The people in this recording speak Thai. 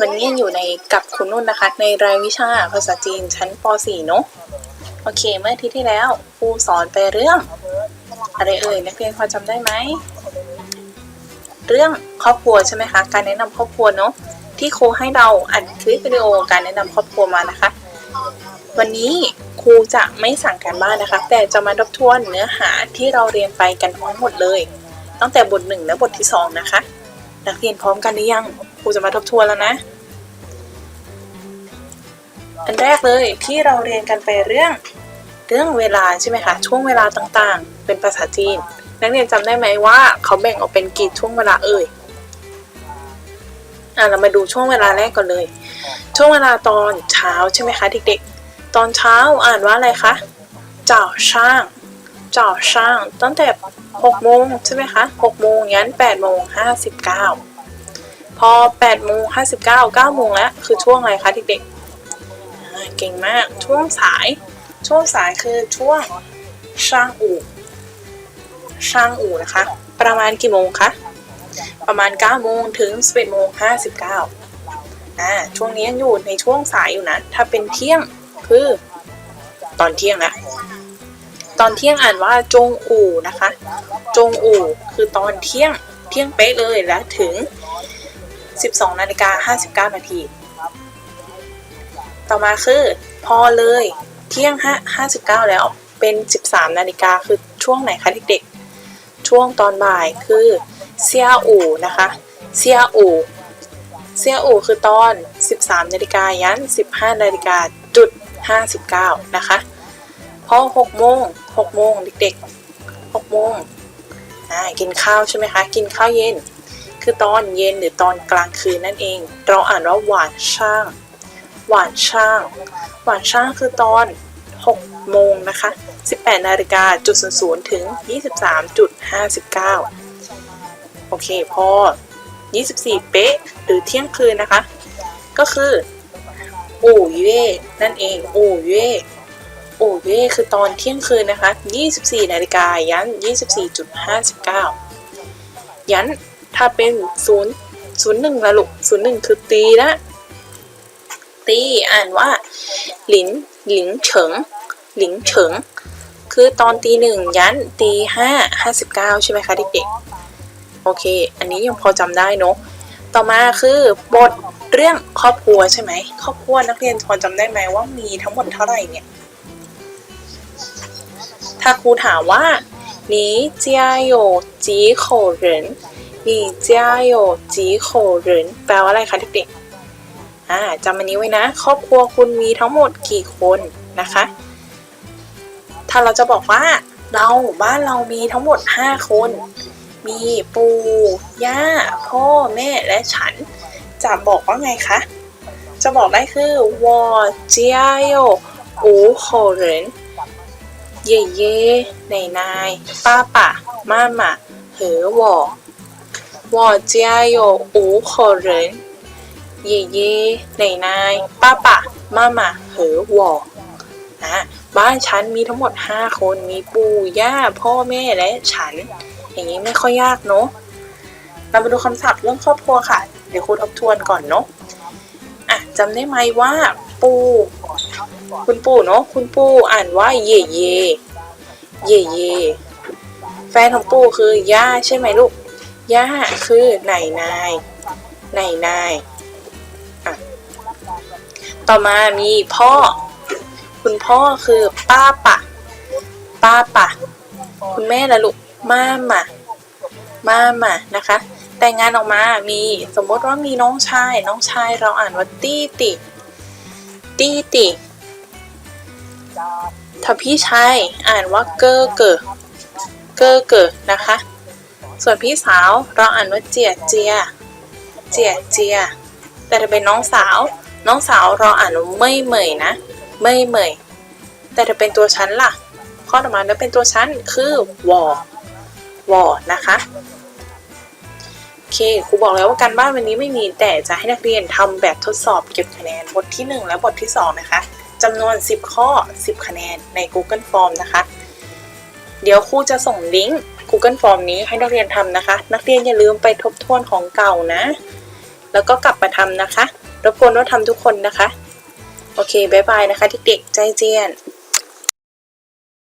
วันนี้อยู่ในกับคุณนุ่นนะคะ ในรายวิชาภาษาจีนชั้นป .4 เนอะโอเค เมื่ออาทิตย์ที่แล้วครูสอนไปเรื่อง อะไรเอ่ยนักเรียนพอจำได้ไหมเรื่องครอบครัวใช่ไหมคะการแนะนำครอบครัวเนอะที่ครูให้เราอัดคลิปวิดีโอการแนะนำครอบครัวมานะคะ วันนี้ครูจะไม่สั่งการบ้านนะคะ แต่จะมาทบทวนเนื้อหาที่เราเรียนไปกันทั้งหมดเลย ตั้งแต่บทหนึ่งและบทที่สองนะคะ นักเรียนพร้อมกันหรือยัง รูจะมาทบทวนแล้วนะ อันแรกเลยที่เราเรียนกันไปเรื่องเรื่องเวลาใช่ไหมคะช่วงเวลาต่างๆ เป็นภาษาจีน นักเรียนจำได้ไหมว่า เขาแบ่งออกเป็นกี่ช่วงเวลาเอ่ยอะเรามาดูช่วงเวลาแรกก่อนเลย ช่วงเวลาตอนเช้าใช่ไหมคะเด็กๆ ตอนเช้าอ่านว่าอะไรคะเจ้าช่างเจ้าช่างตั้งแต่6โมงใช่ไหมคะ6โมงยัน8โมง59 อ8โมง59 9โมงแล้ว คือช่วงอะไรคะเด็กๆเก่งมาก ช่วงสาย ช่วงสายคือช่วงช่างอู่ช่างอู่นะคะ ประมาณกี่โมงคะ ประมาณ9โมงถึง11โมง59อ่า ช่วงนี้ยังอยู่ในช่วงสายอยู่นะ ถ้าเป็นเที่ยงคือ ตอนเที่ยงนะตอนเที่ยงอ่านว่าจงอู่นะคะ จงอู่คือตอนเที่ยงเที่ยงเป๊ะเลยและถึง 12นาฬิกา59 นาที ต่อมาคือ พอเลยเที่ยง59 แล้วเป็น 13 นาฬิกาคือช่วงไหนคะเด็กๆ ช่วงตอนบ่ายคือเซียอู่นะคะเซียอู่เซียอู่คือตอน 13 นาฬิกายัน 15 นาฬิกาจุด 59 นะคะ พอ 6 โมง 6 โมงเด็กๆ 6 โมงกินข้าวใช่ไหมคะ กินข้าวเย็น คือตอนเย็นหรือตอนกลางคืนนั่นเอง เราอ่านว่าหวานช่าง หวานช่าง หวานช่างคือตอน 6 โมงนะคะ 18นาฬิกาจุด00ถึง 23.59 โอเคพอ 24 เป๊ะ หรือเที่ยงคืนนะคะ ก็คืออู่เย่นั่นเองอู่เย่อู่เย่คือตอนเที่ยงคืนนะคะ 24นาฬิกายัน 24.59 ยัน ถ้าเป็น 0 01ละลูก01 คือตีละ ตีอ่านว่า หลิน หลิงเฉิง หลิงเฉิง คือตอนตีหนึ่งยันตีห้าห้าสิบเก้าใช่ไหมคะเด็กๆ โอเค อันนี้ยังพอจำได้เนอะต่อมาคือบทเรื่องครอบครัวใช่ไหม ครอบครัวนักเรียนพอจำได้ไหมว่ามีทั้งหมดเท่าไหร่เนี่ย ถ้าครูถามว่า你家有几口人 นี่เจ้าจีโขหรินแปลว่าอะไรคะเด็กๆจำอันนี้ไว้นะ ครอบครัวคุณมีทั้งหมดกี่คนนะคะ ถ้าเราจะบอกว่าเราบ้านเรามีทั้งหมด 5 คน มีปู่ย่า พ่อแม่และฉัน จะบอกว่าไงคะ จะบอกได้คือวอเจียโยอูโคเรนเย่เย่ในนายป้าป่าม่าม่าเหอวอ 我家有五口人爷爷奶奶爸爸妈妈和我อ่ะบ้านฉันมีทั้งหมด 5 คน มีปู่ย่า พ่อแม่และฉัน อย่างนี้ไม่ค่อยยากเนอะเรามาดูคำศัพท์เรื่องครอบครัวค่ะ เดี๋ยวครูทบทวนก่อนเนอะอ่ะจำได้ไหมว่า ปู่คุณปู่เนอะคุณปู่อ่านว่าเย่เย่เย่เย่แฟนของปู่คือย่าใช่ไหมลูก ย่าคือไหนนายไหนนายอะต่อมามีพ่อ คุณพ่อคือป้าปะ ป้าปะ คุณแม่ละลูกมามามามานะคะ แต่งงานออกมามีสมมติว่ามีน้องชาย น้องชายเราอ่านว่าตี้ติตี้ติถ้าพี่ชายอ่านว่าเกอเกอเกอเกอนะคะ ส่วนพี่สาวเราอ่านว่าเจียเจีย เจียเจีย แต่ถ้าเป็นน้องสาว น้องสาวเราอ่านว่าเมยเมยนะเมยเมย แต่ถ้าเป็นตัวชั้นล่ะข้อต่อมาถ้าเป็นตัวชั้นคือวอวอนะคะโอเคครูบอกแล้วว่าการบ้านวันนี้ไม่มีแต่จะให้นักเรียนทำแบบทดสอบเก็บคะแนนบทที่ 1 และบทที่ 2 นะคะจำนวน 10 ข้อ 10 คะแนนใน Google Form นะคะ เดี๋ยวครูจะส่งลิงก์ Google Form นี้ให้นักเรียนทำนะคะ นักเรียนอย่าลืมไปทบทวนของเก่านะ แล้วก็กลับมาทำนะคะ รบกวนว่าทำทุกคนนะคะ โอเคบายบายนะคะเด็กๆใจเจียน